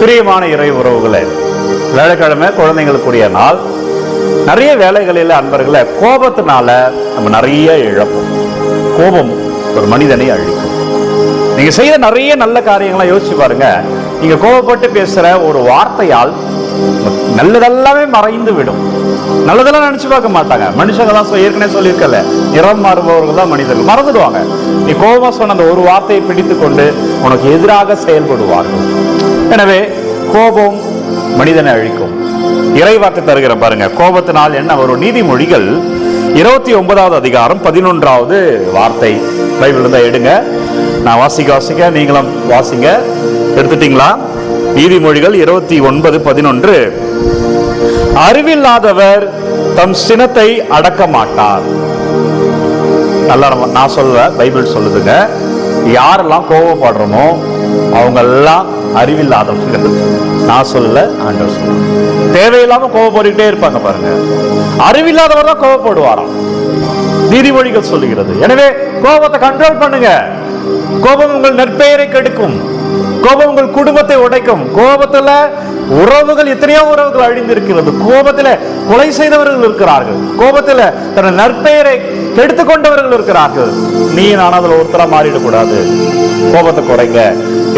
பிரியமான இறை உறவுகளை வேலைக்கிழமை குழந்தைங்களுக்குரிய நாள். நிறைய வேலைகளில் அன்பர்களை கோபத்தினால நம்ம நிறைய இழப்போம். கோபம் ஒரு மனிதனை அழிக்கும். நீங்க செய்த நிறைய நல்ல காரியங்களை யோசிச்சு பாருங்க. நீங்க கோபப்பட்டு பேசுற ஒரு வார்த்தையால் நல்லதெல்லாமே மறைந்து விடும் நல்லதெல்லாம் நினைச்சு பார்க்க மாட்டாங்க. மனுஷங்க தான் ஏற்கனவே சொல்லியிருக்கல நிறம் மாறுபவர்கள் தான் மனிதர்கள். மறந்துடுவாங்க. நீ கோபமா சொன்ன அந்த ஒரு வார்த்தையை பிடித்து கொண்டு உனக்கு எதிராக செயல்படுவார்கள். எனவே கோபம் மனிதனை அழிக்கும். இறைவாக்கு தருகிற பாருங்க கோபத்தினால் என்ன வரும்? நீதிமொழிகள் இருபத்தி ஒன்பதாவது அதிகாரம் பதினொன்றாவது வார்த்தை. பைபிள் இருந்தால் எடுங்க. நான் வாசிக்க வாசிக்க நீங்களும் வாசிங்க. எடுத்துட்டீங்களா? நீதிமொழிகள் இருபத்தி ஒன்பது பதினொன்று. அறிவில்லாதவர் தம் சினத்தை அடக்க மாட்டார். நல்லா நான் சொல்லுவேன் பைபிள் சொல்லுதுங்க. யாரெல்லாம் கோபப்படுறோமோ அவங்க எல்லாம் அறிவில்லாதவர்கள் நான் சொல்லல ஆண்டவர் சொல்ல தேவையில்லாம கோபப்பட்டுட்டே இருப்பாங்க பாருங்க. அறிவில்லாதவர் தான் கோபப்படுவாராம். நீதிமொழிகள் சொல்லுகிறது. எனவே கோபத்தை கண்ட்ரோல் பண்ணுங்க. கோபம் உங்கள் நற்பெயரை கெடுக்கும். கோபம் உங்கள் குடும்பத்தை உடைக்கும். கோபத்துல உறவுகள் எத்தனையோ உறவுகள் அழிந்திருக்கிறது. கோபத்துல கொலை செய்தவர்கள் இருக்கிறார்கள். கோபத்துல தன் நற்பெயரை கெடுத்து கொண்டவர்கள் இருக்கிறார்கள். நீ நான் அதுல ஒருத்தரா மாறிடக்கூடாது. கோபத்தை குறைங்க.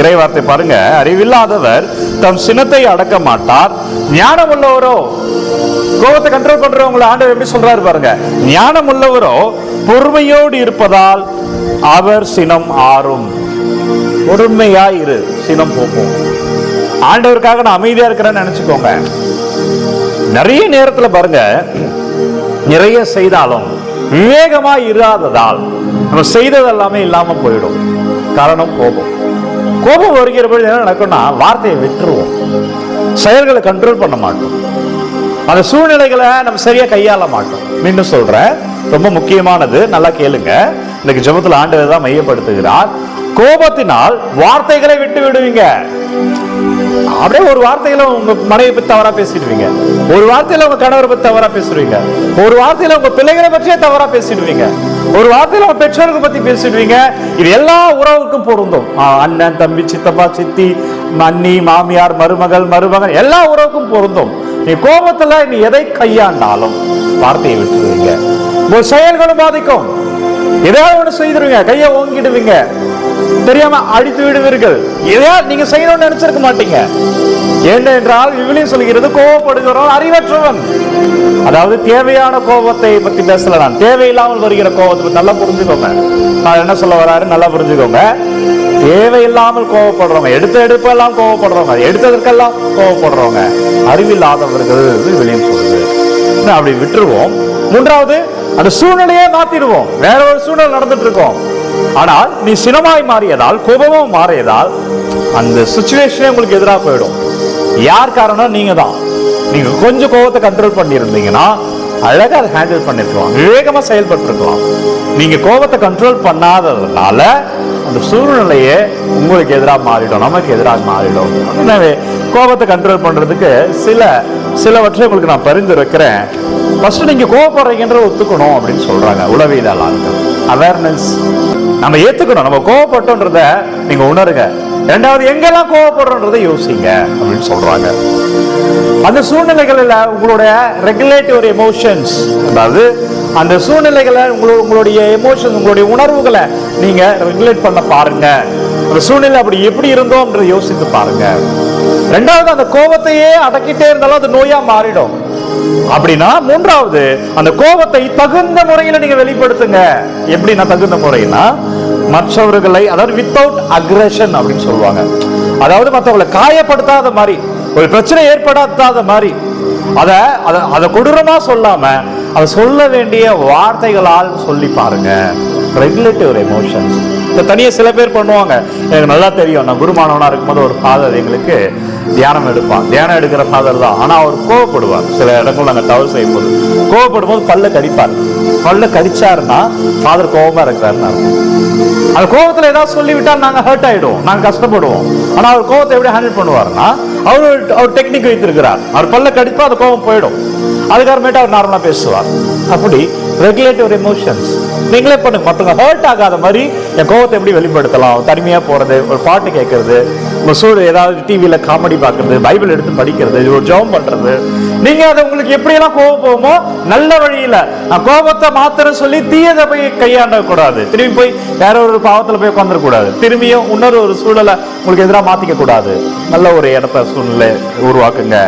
இறைவார்த்தை பாருங்க. அறிவில்லாதவர் தம் சினத்தை அடக்க மாட்டார். ஞானம் உள்ளவரோ கோபத்தை கண்ட்ரோல் பண்றவங்களை ஆண்டவர் எப்படி சொல்றாரு பாருங்க. ஞானம் உள்ளவரோ பொறுமையோடு இருப்பதால் அவர் சினம் ஆறும். பொறுமையா இரு சினம் போகும். ஆண்டவருக்காக நான் அமைதியா இருக்கிறேன்னு நினைச்சுக்கோங்க. நிறைய நேரத்துல பாருங்க நிறைய செய்தாலும் விவேகமா இராததால் நம்ம செய்தது எல்லாமே இல்லாம போயிடும். காரணம் கோபம். கோபம் வருகிற பொழுது என்ன நடக்கும்னா வார்த்தையை விட்டுருவோம். செயல்களை கண்ட்ரோல் பண்ண மாட்டோம். அந்த சூழ்நிலைகளை நம்ம சரியா கையாள மாட்டோம். மீண்டும் சொல்றேன் ரொம்ப முக்கியமானது நல்லா கேளுங்க. இன்னைக்கு ஜெபத்துல ஆண்டவர் தான் மையப்படுத்துகிறார். கோபத்தினால் வார்த்தைகளை விட்டு விடுவீங்க. அப்படியே ஒரு வார்த்தையில உங்க மனைவி பத்தி தவறா பேசிடுவீங்க. ஒரு வார்த்தையில உங்க கணவரை பத்தி தவறா பேசுவீங்க ஒரு வார்த்தையில உங்க பிள்ளைகளை பற்றியே தவறா பேசிடுவீங்க. ஒரு வார்த்தையில உங்க பெற்றோருக்கு பத்தி பேசிடுவீங்க. இது எல்லா உறவுக்கும் பொருந்தும். அண்ணன் தம்பி சித்தப்பா சித்தி மன்னி மாமியார் மருமகள் மருமகன் எல்லா உறவுக்கும் பொருந்தும். நீ கோபத்துல நீ எதை கையாண்டாலும் வார்த்தையை விட்டுருவீங்க உங்க செயல்களும் பாதிக்கும். ஏதாவது ஒண்ணு செய்திருவீங்க கையை ஓங்கிடுவீங்க. தெரியாம அடித்து விடுவீர்கள். எதையாவது நீங்க செய்யணும்னு நினைச்சிருக்க மாட்டீங்க. ஏன் என்றால் விவிலியம் சொல்கிறது கோபப்படுகிறவன் அறிவற்றவன். அதாவது தேவையான கோபத்தை பத்தி பேசல நான் தேவையில்லாமல் வருகிற கோபத்தை பத்தி நல்லா புரிஞ்சுக்கோங்க. நான் என்ன சொல்ல வராரு? நல்லா புரிஞ்சுக்கோங்க. தேவையில்லாமல் கோவப்படுறவங்க எடுத்த எடுப்பெல்லாம் கோவப்படுறவங்க எடுத்ததற்கெல்லாம் கோவப்படுறவங்க அறிவில்லாதவர்கள் விவிலியம் சொல்லுது. அப்படி விட்டுருவோம். மூன்றாவது அந்த சூழ்நிலையே மாத்திடுவோம். வேற ஒரு சூழ்நிலை நடந்துட்டு இருக்கோம். ஆனால் நீ சினமாய் மாறியதால் கோபமும் மாறியதால் அந்த சுச்சுவேஷனே உங்களுக்கு எதிராக போயிடும். யார் காரணம்? நீங்க தான் நீங்க கொஞ்சம் கோபத்தை கண்ட்ரோல் பண்ணியிருந்தீங்கன்னா அழகா அதை ஹேண்டில் பண்ணிருக்கலாம். விவேகமா செயல்பட்டுருக்கலாம். நீங்க கோபத்தை கண்ட்ரோல் பண்ணாததுனால அந்த சூழ்நிலையே உங்களுக்கு எதிராக மாறிடும் நமக்கு எதிராக மாறிடும். எனவே கோபத்தை கண்ட்ரோல் பண்றதுக்கு சில சிலவற்றை உங்களுக்கு நான் பரிந்துரைக்கிறேன். ஃபஸ்ட்டு நீங்க கோவப்படுறீங்கன்ற ஒத்துக்கணும் அப்படின்னு சொல்றாங்க உளவியலாளர்கள். அவேர்னஸ் நம்ம ஏத்துக்கணும். நம்ம கோவப்பட்டோன்றத நீங்க உணருங்க. ரெண்டாவது எங்கெல்லாம் கோவப்படுறோன்றத யோசிங்க அப்படின்னு சொல்றாங்க. அந்த சூழ்நிலைகளில் உங்களுடைய ரெகுலேட்டிவ் எமோஷன்ஸ் அதாவது அந்த சூழ்நிலைகளை உங்களோட உங்களுடைய எமோஷன்ஸ் உங்களுடைய உணர்வுகளை நீங்க ரெகுலேட் பண்ண பாருங்க. அந்த சூழ்நிலை அப்படி எப்படி இருந்தோம்ன்றதை யோசித்து பாருங்க. ரெண்டாவது அந்த கோபத்தையே அடக்கிட்டே இருந்தாலும் அது நோயா மாறிடும். அப்படின்னா மூன்றாவது அந்த கோபத்தை தகுந்த முறையில் நீங்க வெளிப்படுத்துங்க. எப்படின்னா தகுந்த முறைனா மற்றவர்களை அதாவது வித்தவுட் அக்ரஷன் அப்படின்னு சொல்லுவாங்க. அதாவது மற்றவங்களை காயப்படுத்தாத மாதிரி ஒரு பிரச்சனை ஏற்படாத மாதிரி அத அத அதை கொடூரமா சொல்லாம அதை சொல்ல வேண்டிய வார்த்தைகளால் சொல்லி பாருங்க. ரெகுலேட்டிவ் எமோஷன்ஸ் இந்த தனியாக சில பேர் பண்ணுவாங்க. எனக்கு நல்லா தெரியும். நான் குருமானவனா இருக்கும்போது ஒரு ஃபாதர் எங்களுக்கு தியானம் எடுப்பான். தியானம் எடுக்கிற ஃபாதர் தான். ஆனால் அவர் கோவப்படுவார். சில இடங்கள் நாங்கள் தவறு செய்யும்போது. கோவப்படும் போது பல்ல கடிப்பார். பல்ல கடிச்சாருன்னா ஃபாதர் கோபமா இருக்கிறாருன்னு அந்த கோபத்தில் ஏதாவது சொல்லிவிட்டால் நாங்கள் ஹர்ட் ஆகிடுவோம் நாங்கள் கஷ்டப்படுவோம். ஆனால் அவர் கோபத்தை எப்படி ஹேண்டில் பண்ணுவாருன்னா அவர் அவர் டெக்னிக் வைத்திருக்கிறார். அவர் பல்ல கடிப்பா அந்த கோபம் போயிடும். அதுக்கப்புறமேட்டு அவர் நார்மலாக பேசுவார். அப்படி ரெகுலேட்டிவ் எமோஷன்ஸ் நீங்களே பண்ணுங்க. மற்றவங்க ஹர்ட் ஆகாத மாதிரி என் கோபத்தை எப்படி வெளிப்படுத்தலாம்? தனிமையாக போகிறது ஒரு பாட்டு கேட்கறது ஒரு சூடு ஏதாவது டிவியில் காமெடி பாக்குறது பைபிள் எடுத்து படிக்கிறது ஒரு ஜோம் பண்ணுறது நீங்கள் அதை உங்களுக்கு எப்படியெல்லாம் கோபம் போகுமோ நல்ல வழியில். நான் கோபத்தை மாத்திர சொல்லி தீயதை போய் கையாண்ட கூடாது. திரும்பி போய் வேற ஒரு பாவத்தில் போய் உட்காந்துடக்கூடாது திரும்பியும் இன்னொரு ஒரு சூழலை உங்களுக்கு எதிராக மாற்றிக்க கூடாது. நல்ல ஒரு இடத்த சூழ்நிலை உருவாக்குங்க.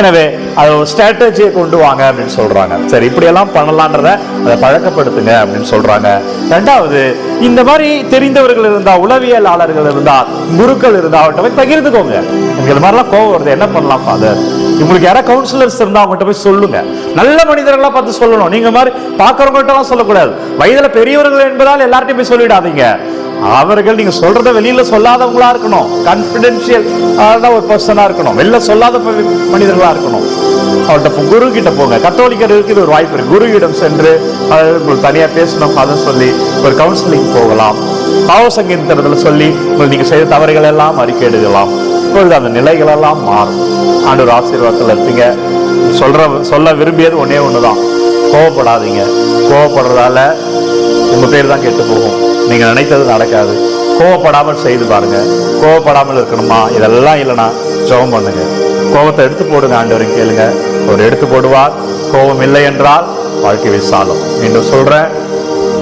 எனவே அது ஒரு ஸ்ட்ராட்டஜியை கொண்டு வாங்க அப்படின்னு சொல்றாங்க. சரி இப்படியெல்லாம் பண்ணலான்றத அதை பழக்கப்படுத்துங்க அப்படின்னு சொல்றாங்க. ரெண்டாவது இந்த மாதிரி தெரிந்தவர்கள் இருந்தா உளவியலாளர்கள் இருந்தா குருக்கள் இருந்தா அவர்கிட்ட போய் பகிர்ந்துக்கோங்க. எனக்கு இது மாதிரிலாம் கோவம் வருது. என்ன பண்ணலாம் ஃபாதர் உங்களுக்கு யாராவது கவுன்சிலர்ஸ் இருந்தா அவங்ககிட்ட போய் சொல்லுங்க. நல்ல மனிதர்களா பார்த்து சொல்லணும். நீங்க மாதிரி பார்க்கறவங்கள்ட்ட சொல்லக்கூடாது. வயதுல பெரியவர்கள் என்பதால் எல்லார்ட்டையும் போய் சொல்லிடாதீங்க. அவர்கள் நீங்க சொல்றத வெளியில சொல்லாதவங்களா இருக்கணும். கான்பிடென்ஷியல் ஒரு பர்சனா இருக்கணும். வெளில சொல்லாத மனிதர்களா இருக்கணும். அவர்கிட்ட குரு கிட்ட போங்க. கத்தோலிக்கர்களுக்கு இது ஒரு வாய்ப்பு இருக்கு. குருவிடம் சென்று உங்களுக்கு தனியா பேசணும் அதை சொல்லி ஒரு கவுன்சிலிங் போகலாம். பாவ சங்கீதத்துல சொல்லி உங்களுக்கு நீங்க செய்த தவறுகள் எல்லாம் அறிக்கையிடலாம் இப்பொழுது அந்த நிலைகள் எல்லாம் மாறும். ஒரு ஆசீர்வாதத்தில் இருப்பீங்க. சொல்ற சொல்ல விரும்பியது ஒன்னே ஒண்ணுதான். கோவப்படாதீங்க. கோவப்படுறதால உங்கள் பேர் தான் கெட்டு போகும். நீங்கள் நினைத்தது நடக்காது. கோவப்படாமல் செய்து பாருங்க. கோவப்படாமல் இருக்கணுமா? இதெல்லாம் இல்லைன்னா ஜபம் பண்ணுங்க. கோபத்தை எடுத்து போடுங்க ஆண்டவரை கேளுங்க. அவர் எடுத்து போடுவார். கோபம் இல்லை என்றால் வாழ்க்கை விசாலம் மீண்டும் சொல்கிறேன்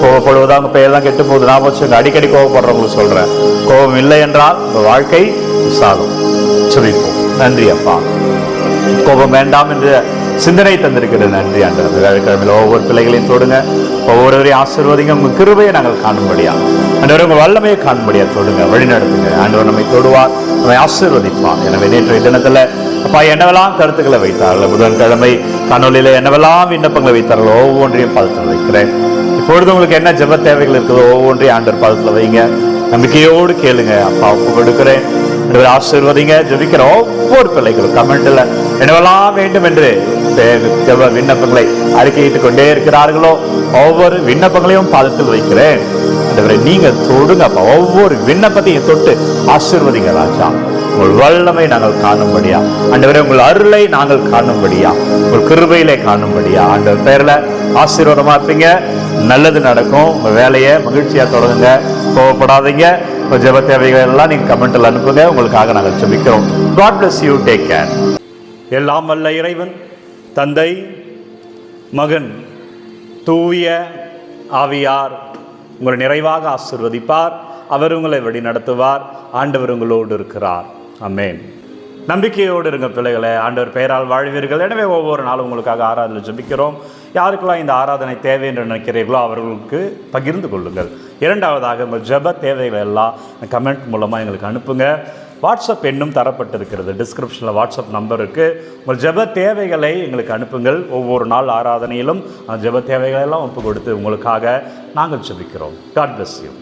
கோவப்படுவதா உங்கள் பேர் தான் கெட்டு போகுது? நான் வச்சுங்க அடிக்கடி கோவப்படுறவங்களுக்கு சொல்கிறேன் கோபம் இல்லை என்றால் உங்கள் வாழ்க்கை விசாலம் சொல்லிப்போம் நன்றி அப்பா. கோபம் வேண்டாம் என்று சிந்தனை தந்திருக்கிற நன்றி ஆண்டவர். வியாழக்கிழமையில் ஒவ்வொரு பிள்ளைகளையும் தொடுங்க. ஒவ்வொருவரையும் ஆசீர்வதிங்க. உங்கள் கிருபையை நாங்கள் காணும்படியா. ஆண்டவர் உங்கள் வல்லமையை காணும்படியா தொடுங்க. வழிநடத்துங்க ஆண்டவர் நம்மை தொடுவார் நம்மை ஆசீர்வதிப்பார். எனவே நேற்றைய தினத்துல அப்பா என்னவெல்லாம் கருத்துக்களை வைத்தார்கள்? புதன்கிழமை கனொலியில என்னவெல்லாம் விண்ணப்பங்களை வைத்தார்கள்? ஒவ்வொன்றையும் பதத்தில் வைக்கிறேன். இப்பொழுது உங்களுக்கு என்ன ஜெப தேவைகள் இருக்குதோ ஒவ்வொன்றையும் ஆண்டர் பதத்தில் வைங்க. நம்பிக்கையோடு கேளுங்க. அப்பா ஒப்பு கொடுக்கிறேன். ஆசீர்வதிங்க. ஜெபிக்கிற ஒவ்வொரு பிள்ளைகளும் கமெண்ட்ல என்னவெல்லாம் வேண்டும் என்று விண்ணப்பங்களை அறிக்கையிட்டுக் கொண்டே இருக்கிறார்களோ ஒவ்வொரு விண்ணப்பங்களையும் பாதத்தில் வைக்கிறேன். நீங்க தொடுங்க ஒவ்வொரு விண்ணப்பத்தையும் தொட்டு ஆசிர்வதிங்க ராஜா. உங்கள் வல்லமை நாங்கள் காணும்படியா? ஆண்டவரே உங்கள் அருளை நாங்கள் காணும்படியா? உங்கள் கிருபையிலே காணும்படியா? ஆண்டவர் பேரில் ஆசீர்வாதமா இருப்பீங்க. நல்லது நடக்கும். உங்கள் வேலையை மகிழ்ச்சியாக தொடங்குங்க. கோவப்படாதீங்க. உங்க ஜெப தேவைகள் எல்லாம் நீங்கள் கமெண்ட்ல அனுப்புங்க. உங்களுக்காக நாங்கள் ஜெபிக்கிறோம். God bless you take care எல்லாம் வல்ல இறைவன் தந்தை மகன் தூய ஆவியார் உங்களை நிறைவாக ஆசிர்வதிப்பார். அவர் உங்களை வழி நடத்துவார். ஆண்டவர் உங்களோடு இருக்கிறார். அமேன் நம்பிக்கையோடு இருங்க பிள்ளைகளை ஆண்டவர் பெயரால் வாழ்வீர்கள். எனவே ஒவ்வொரு நாளும் உங்களுக்காக ஆராதனை ஜபிக்கிறோம். யாருக்கெல்லாம் இந்த ஆராதனை தேவை என்று நினைக்கிறீர்களோ அவர்களுக்கு பகிர்ந்து கொள்ளுங்கள். இரண்டாவதாக உங்கள் ஜெப தேவைகள் எல்லாம் கமெண்ட் மூலமாக எங்களுக்கு அனுப்புங்க. வாட்ஸ்அப் எண்ணும் தரப்பட்டிருக்கிறது. டிஸ்கிரிப்ஷனில் வாட்ஸ்அப் நம்பர் இருக்குது உங்கள் ஜெப தேவைகளை எங்களுக்கு அனுப்புங்கள். ஒவ்வொரு நாள் ஆராதனையிலும் அந்த ஜெப தேவைகளெல்லாம் ஒப்பு கொடுத்து உங்களுக்காக நாங்கள் ஜெபிக்கிறோம். God bless you